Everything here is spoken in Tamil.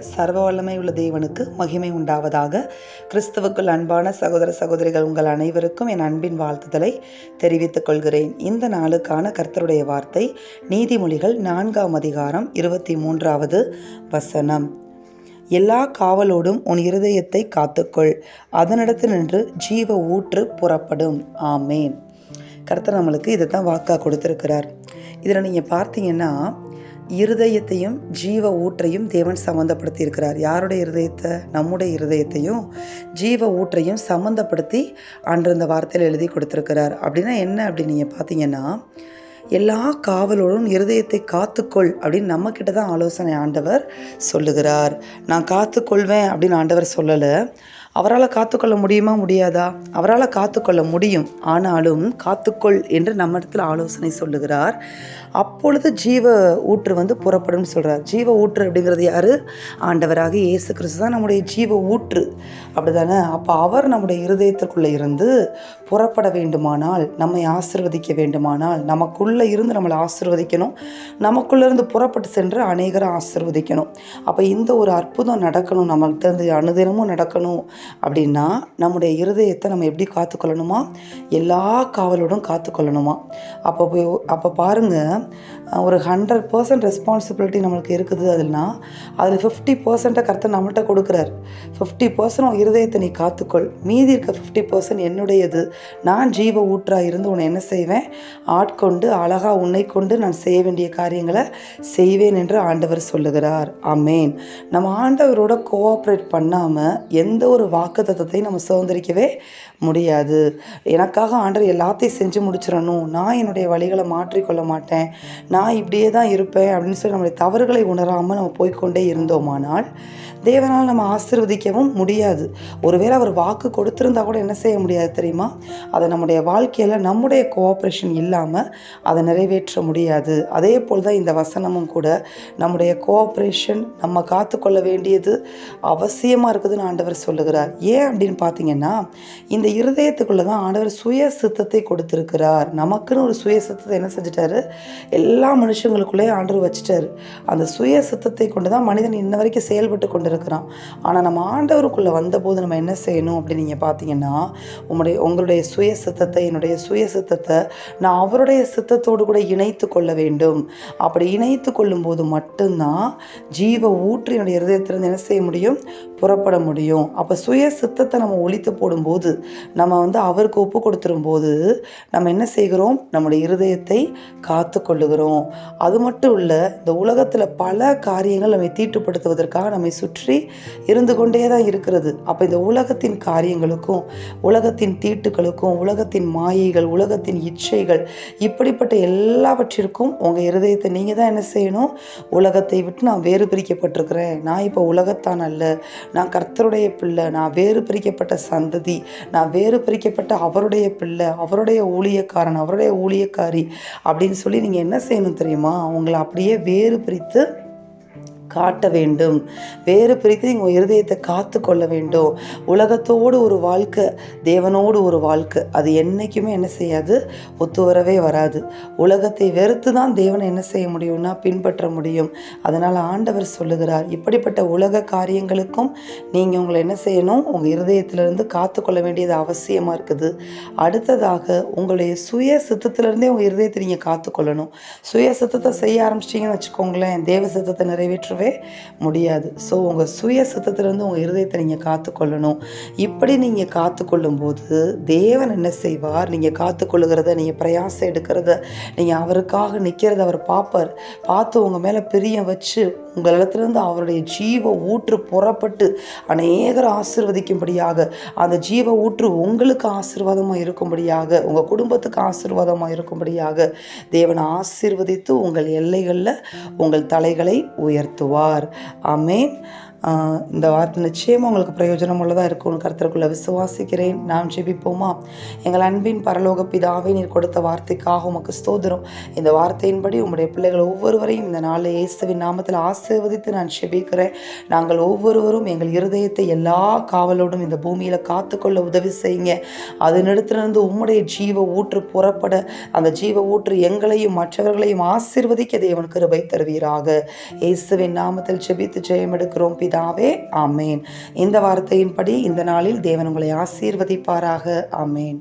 சர்வ வல்லமை உள்ள தேவனுக்கு மகிமை உண்டாவதாக. கிறிஸ்துவுக்குள் அன்பான சகோதர சகோதரிகள் உங்கள் அனைவருக்கும் என் அன்பின் வாழ்த்துதலை தெரிவித்துக் கொள்கிறேன். இந்த நாளுக்கான கர்த்தருடைய வார்த்தை நீதிமொழிகள் நான்காம் அதிகாரம் இருபத்தி மூன்றாவது வசனம். எல்லா காவலோடும் உன் இருதயத்தை காத்துக்கொள் அதனிடத்தில் நின்று ஜீவ ஊற்று புறப்படும். ஆமேன். கர்த்தர் நம்மளுக்கு இதை தான் வாக்கா கொடுத்துருக்கிறார். இதில் நீங்கள் பார்த்தீங்கன்னா இருதயத்தையும் ஜீவ ஊற்றையும் தேவன் சம்மந்தப்படுத்தி இருக்கிறார் யாருடைய இருதயத்தை? நம்முடைய இருதயத்தையும் ஜீவ ஊற்றையும் சம்மந்தப்படுத்தி அன்று இந்த வார்த்தையில் எழுதி கொடுத்துருக்கிறார். அப்படின்னா என்ன அப்படின்னு நீங்கள் பார்த்தீங்கன்னா எல்லா காவலோடும் இருதயத்தை காத்துக்கொள் அப்படின்னு நம்மக்கிட்ட தான் ஆலோசனை ஆண்டவர் சொல்லுகிறார். நான் காத்துக்கொள்வேன் அப்படின்னு ஆண்டவர் சொல்லலை. அவரால் காத்துக்கொள்ள முடியுமா? முடியாதா? அவரால் காத்துக்கொள்ள முடியும். ஆனாலும் காத்துக்கொள் என்று நம்ம இடத்துல ஆலோசனை சொல்லுகிறார். அப்பொழுது ஜீவ ஊற்று வந்து புறப்படும் சொல்கிறார் ஜீவ ஊற்று அப்படிங்கிறது யார்? ஆண்டவராக இயேசு கிறிஸ்து தான் நம்முடைய ஜீவ ஊற்று. அப்படி தானே அப்போ அவர் நம்முடைய இருதயத்திற்குள்ளே இருந்து புறப்பட வேண்டுமானால் நம்மை ஆசிர்வதிக்க வேண்டுமானால் நமக்குள்ளே இருந்து நம்மளை ஆசிர்வதிக்கணும். நமக்குள்ளேருந்து புறப்பட்டு சென்று அநேகரை ஆசிர்வதிக்கணும். அப்போ இந்த ஒரு அற்புதம் நடக்கணும். நம்மளுக்கு இருந்து அனுதினமும் நடக்கணும். அப்படின்னா நம்முடைய இருதயத்தை நம்ம எப்படி காத்துக்கொள்ளணுமா? எல்லா காவலோடும் காத்துக்கொள்ளணுமா? அப்போ அப்போ பாருங்கள் ஒரு ஹண்ட்ரட் பர்சன்ட் ரெஸ்பான்சிபிலிட்டி நம்மளுக்கு இருக்குது அதுனா அதில் ஃபிஃப்டி பர்சன்ட்டை கருத்தை நம்மள்கிட்ட கொடுக்குறாரு. ஃபிஃப்டி பர்சன்ட் இருதயத்தை நீ காத்துக்கொள். மீதி இருக்க ஃபிஃப்டி பர்சன்ட் என்னுடையது. நான் ஜீவ ஊற்றாக இருந்து உன்னை என்ன செய்வேன்? ஆட்கொண்டு அழகாக உன்னை கொண்டு நான் செய்ய வேண்டிய காரியங்களை செய்வேன் என்று ஆண்டவர் சொல்லுகிறார். அமேன் நம்ம ஆண்டவரோட கோஆப்ரேட் பண்ணாமல் எந்த ஒரு வாக்கு தத்துவத்தையும் நம்ம சுதந்திரிக்கவே முடியாது. எனக்காக ஆண்டவர் எல்லாத்தையும் செஞ்சு முடிச்சிடணும். நான் என்னுடைய வழிகளை மாற்றிக்கொள்ள மாட்டேன். நான் நான் இப்படியே தான் இருப்பேன் அப்படின்னு சொல்லி நம்முடைய தவறுகளை உணராமல் நம்ம போய்கொண்டே இருந்தோமானால் தேவனால் நம்ம ஆசிர்வதிக்கவும் முடியாது. ஒருவேளை அவர் வாக்கு கொடுத்துருந்தா கூட என்ன செய்ய முடியாது தெரியுமா? அதை நம்முடைய வாழ்க்கையில் நம்முடைய கோஆப்ரேஷன் இல்லாமல் அதை நிறைவேற்ற முடியாது. அதே போல் தான் இந்த வசனமும் கூட நம்முடைய கோஆப்ரேஷன் நம்ம காத்துக்கொள்ள வேண்டியது அவசியமாக இருக்குதுன்னு ஆண்டவர் சொல்லுகிறார். ஏன் அப்படின்னு பார்த்தீங்கன்னா இந்த இருதயத்துக்குள்ளே தான் ஆண்டவர் சுய சித்தத்தை கொடுத்துருக்கிறார். நமக்குன்னு ஒரு சுய சித்தத்தை என்ன செஞ்சிட்டாரு? எல்லா மனுஷங்களுக்குள்ளே ஆண்டவர் வச்சுட்டாரு. அந்த சுய சித்தத்தை கொண்டு தான் மனிதன் இன்ன வரைக்கும் செயல்பட்டு கொண்டு இருக்கிறான் ஆனால் நம்ம ஆண்டவருக்குள்ளே வந்தபோது நம்ம என்ன செய்யணும் அப்படின்னு நீங்கள் பார்த்தீங்கன்னா உங்களுடைய உங்களுடைய சுய சித்தத்தை என்னுடைய சுய சித்தத்தை நான் அவருடைய சித்தத்தோடு கூட இணைத்து கொள்ள வேண்டும். அப்படி இணைத்து கொள்ளும்போது மட்டும்தான் ஜீவ ஊற்று என்னுடைய இருதயத்திலிருந்து என்ன செய்ய முடியும்? புறப்பட முடியும். அப்போ சுய சித்தத்தை நம்ம ஒழித்து போடும்போது நம்ம வந்து அவருக்கு ஒப்பு கொடுத்துரும் போது நம்ம என்ன செய்கிறோம்? நம்முடைய இருதயத்தை காத்து கொள்ளுகிறோம். அது மட்டும் இல்லை இந்த உலகத்தில் பல காரியங்கள் நம்மை தீட்டுப்படுத்துவதற்காக நம்மை சுற்றி இருந்து கொண்டே தான் இருக்கிறது. அப்போ இந்த உலகத்தின் காரியங்களுக்கும் உலகத்தின் தீட்டுகளுக்கும் உலகத்தின் மாயைகள் உலகத்தின் இச்சைகள் இப்படிப்பட்ட எல்லாவற்றிற்கும் உங்கள் இருதயத்தை நீங்கள் தான் என்ன செய்யணும்? உலகத்தை விட்டு நான் வேறு பிரிக்கப்பட்டிருக்கிறேன். நான் இப்போ உலகத்தான் அல்ல. நான் கர்த்தருடைய பிள்ளை. நான் வேறு பிரிக்கப்பட்ட சந்ததி. நான் வேறு பிரிக்கப்பட்ட அவருடைய பிள்ளை. அவருடைய ஊழியக்காரன். அவருடைய ஊழியக்காரி அப்படின்னு சொல்லி நீங்கள் என்ன செய்யணும்? தெரியுமா? அவங்கள அப்படியே வேறு பிரித்து காட்ட வேண்டும். வேறு பிரித்து உங்கள் இருதயத்தை காத்து கொள்ள வேண்டும். உலகத்தோடு ஒரு வாழ்க்கை தேவனோடு ஒரு வாழ்க்கை. அது என்றைக்குமே என்ன செய்யாது? ஒத்து வரவே வராது. உலகத்தை வெறுத்து தான் தேவனை என்ன செய்ய முடியும்னா பின்பற்ற முடியும். அதனால் ஆண்டவர் சொல்லுகிறார் இப்படிப்பட்ட உலக காரியங்களுக்கும் நீங்கள் உங்களை என்ன செய்யணும்? உங்கள் இருதயத்திலிருந்து காத்து கொள்ள வேண்டியது அவசியமாக இருக்குது. அடுத்ததாக உங்களுடைய சுய சித்தத்திலிருந்தே உங்கள் இருதயத்தை நீங்கள் காத்துக்கொள்ளணும் சுய சித்தத்தை செய்ய ஆரம்பிச்சிட்டிங்கன்னு வச்சுக்கோங்களேன் தேவ சித்தத்தை நிறைவேற்ற பண்ணவே முடியாது. ஸோ உங்கள் சுய சித்தத்திலேருந்து உங்கள் இருதயத்தை நீங்கள் காத்துக்கொள்ளணும். இப்படி நீங்கள் காத்துக்கொள்ளும் போது தேவன் என்ன செய்வார்? நீங்கள் காத்துக்கொள்ளுகிறத நீங்கள் பிரயாசம் எடுக்கிறத நீங்கள் அவருக்காக நிற்கிறத அவர் பார்ப்பார். பார்த்து உங்கள் மேலே பிரியம் வச்சு உங்கள் இடத்துலேருந்து அவருடைய ஜீவ ஊற்று புறப்பட்டு அநேகர் ஆசிர்வதிக்கும்படியாக அந்த ஜீவ ஊற்று உங்களுக்கு ஆசீர்வாதமாக இருக்கும்படியாக உங்கள் குடும்பத்துக்கு ஆசீர்வாதமாக இருக்கும்படியாக தேவன் ஆசிர்வதித்து உங்கள் எல்லைகளில் உங்கள் தலைகளை உயர்த்துவார் அமேன் இந்த வார்த்தை நிச்சயமாக உங்களுக்கு பிரயோஜனம் உள்ளதாக உங்களுக்கு கருத்திற்குள்ள விசுவாசிக்கிறேன். நாம் ஜெபிப்போமா? எங்கள் அன்பின் பரலோக பிதாவை நீர் கொடுத்த வார்த்தைக்காக உமக்கு ஸ்தோதிரம் இந்த வார்த்தையின்படி உங்களுடைய பிள்ளைகள் ஒவ்வொருவரையும் இந்த நாளில் இயேசுவின் நாமத்தில் ஆசீர்வதித்து நான் ஜெபிக்கிறேன். நாங்கள் ஒவ்வொருவரும் எங்கள் இருதயத்தை எல்லா காவலோடும் இந்த பூமியில் காத்துக்கொள்ள உதவி செய்யுங்க. அதனிடத்திலிருந்து உம்முடைய ஜீவ ஊற்று புறப்பட அந்த ஜீவ ஊற்று எங்களையும் மற்றவர்களையும் ஆசீர்வதிக்க தேவன் கிருபை தருவீராக. இயேசுவின் நாமத்தில் ஜெபித்து ஜெயம் எடுக்கிறோம் பிதாவே ஆமேன். இந்த வார்த்தையின்படி இந்த நாளில் தேவன் உங்களை ஆசீர்வதிப்பாராக. ஆமேன்.